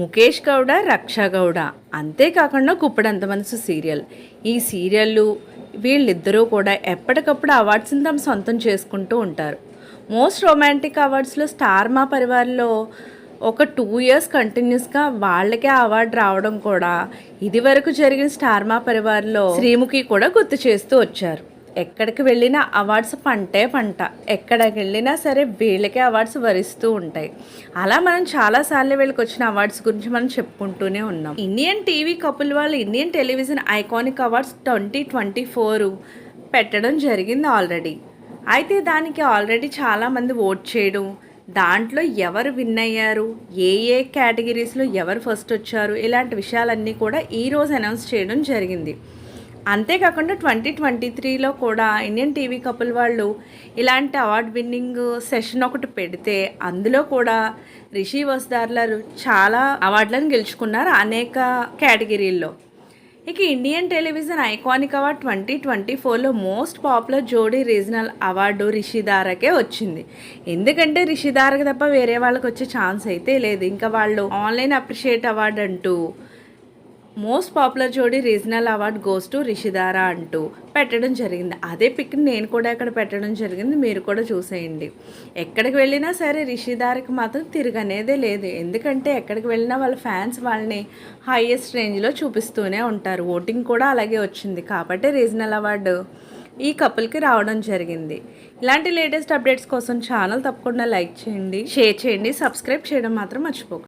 ముఖేష్ గౌడ రక్ష గౌడ. అంతేకాకుండా కుప్పడంత మనసు సీరియల్. ఈ సీరియళ్ళు వీళ్ళిద్దరూ కూడా ఎప్పటికప్పుడు అవార్డ్స్ని తమ సొంతం చేసుకుంటూ ఉంటారు. మోస్ట్ రొమాంటిక్ అవార్డ్స్లో స్టార్ మా పరివార్లో ఒక టూ ఇయర్స్ కంటిన్యూస్గా వాళ్ళకే అవార్డు రావడం కూడా ఇదివరకు జరిగిన స్టార్మా పరివార్లో శ్రీముఖి కూడా గుర్తు చేస్తూ వచ్చారు. ఎక్కడికి వెళ్ళినా అవార్డ్స్ పంటే పంట. ఎక్కడికి వెళ్ళినా సరే వీళ్ళకే అవార్డ్స్ వరిస్తూ ఉంటాయి. అలా మనం చాలాసార్లు వీళ్ళకి వచ్చిన అవార్డ్స్ గురించి మనం చెప్పుకుంటూనే ఉన్నాం. ఇండియన్ టీవీ కపుల్ వాళ్ళు Indian television iconic awards twenty twenty four పెట్టడం జరిగింది ఆల్రెడీ. అయితే దానికి ఆల్రెడీ చాలామంది ఓట్ చేయడం దాంట్లో ఎవరు విన్ అయ్యారు ఏ ఏ కేటగిరీస్లో ఎవరు ఫస్ట్ వచ్చారు ఇలాంటి విషయాలన్నీ కూడా ఈరోజు అనౌన్స్ చేయడం జరిగింది. అంతేకాకుండా ట్వంటీ ట్వంటీ త్రీలో కూడా ఇండియన్ టీవీ కపుల్ వాళ్ళు ఇలాంటి అవార్డ్ విన్నింగ్ సెషన్ ఒకటి పెడితే అందులో కూడా రిషి వస్దార్లరు చాలా అవార్డులను గెలుచుకున్నారు అనేక కేటగిరీల్లో. ఇక Indian television iconic award twenty twenty ఫోర్లో most popular jodi regional award రిషిదారకే వచ్చింది. ఎందుకంటే రిషిదారకు తప్ప వేరే వాళ్ళకి వచ్చే ఛాన్స్ అయితే లేదు. ఇంకా వాళ్ళు ఆన్లైన్ అప్రిషియేట్ అవార్డు అంటూ most popular jodi regional award goes to Rishidhara అంటూ పెట్టడం జరిగింది. అదే పిక్ నేను కూడా ఇక్కడ పెట్టడం జరిగింది. మీరు కూడా చూసేయండి. ఎక్కడికి వెళ్ళినా సరే రిషిదారకి మాత్రం తిరగనేదే లేదు. ఎందుకంటే ఎక్కడికి వెళ్ళినా వాళ్ళ ఫ్యాన్స్ వాళ్ళని హైయెస్ట్ రేంజ్లో చూపిస్తూనే ఉంటారు. ఓటింగ్ కూడా అలాగే వచ్చింది. కాబట్టి రీజనల్ అవార్డు ఈ కపుల్కి రావడం జరిగింది. ఇలాంటి లేటెస్ట్ అప్డేట్స్ కోసం ఛానల్ తప్పకుండా లైక్ చేయండి షేర్ చేయండి సబ్స్క్రైబ్ చేయడం మాత్రం మర్చిపోకండి